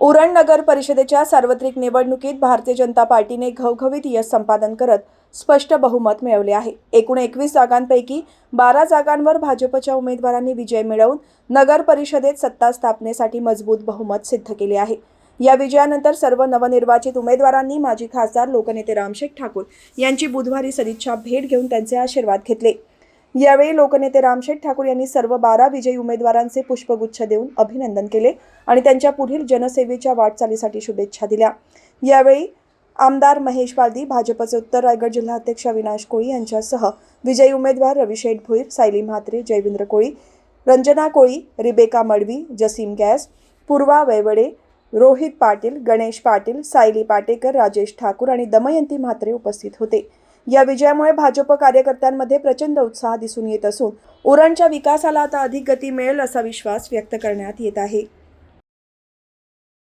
उरण नगर परिषदेच्या सार्वत्रिक निवडणुकीत भारतीय जनता पार्टीने घवघवीत यश संपादन करत स्पष्ट बहुमत मिळवले आहे. एकूण एकवीस जागांपैकी बारा जागांवर भाजपच्या उमेदवारांनी विजय मिळवून नगर परिषदेत सत्ता स्थापनेसाठी मजबूत बहुमत सिद्ध केले आहे. या विजयानंतर सर्व नवनिर्वाचित उमेदवारांनी माजी खासदार लोकनेते रामशेख ठाकूर यांची बुधवारी सदिच्छा भेट घेऊन त्यांचे आशीर्वाद घेतले. यावेळी लोकनेते रामशेठ ठाकूर यांनी सर्व बारा विजयी उमेदवारांचे पुष्पगुच्छ देऊन अभिनंदन केले आणि त्यांच्या पुढील जनसेवेच्या वाटचालीसाठी शुभेच्छा दिल्या. यावेळी आमदार महेश पालदी भाजपचे उत्तर रायगड जिल्हाध्यक्ष अविनाश कोळी यांच्यासह विजयी उमेदवार रविशेठ भोईर सायली म्हात्रे जयविंद्र कोळी रंजना कोळी रिबेका मडवी जसीम गॅस पूर्वा वैवडे रोहित पाटील गणेश पाटील सायली पाटेकर राजेश ठाकूर आणि दमयंती म्हात्रे उपस्थित होते. या विजयामुळे भाजप कार्यकर्त्यांमध्ये प्रचंड उत्साह दिसून येत असून उरणच्या विकासाला आता अधिक गती मिळेल असा विश्वास व्यक्त करण्यात येत आहे.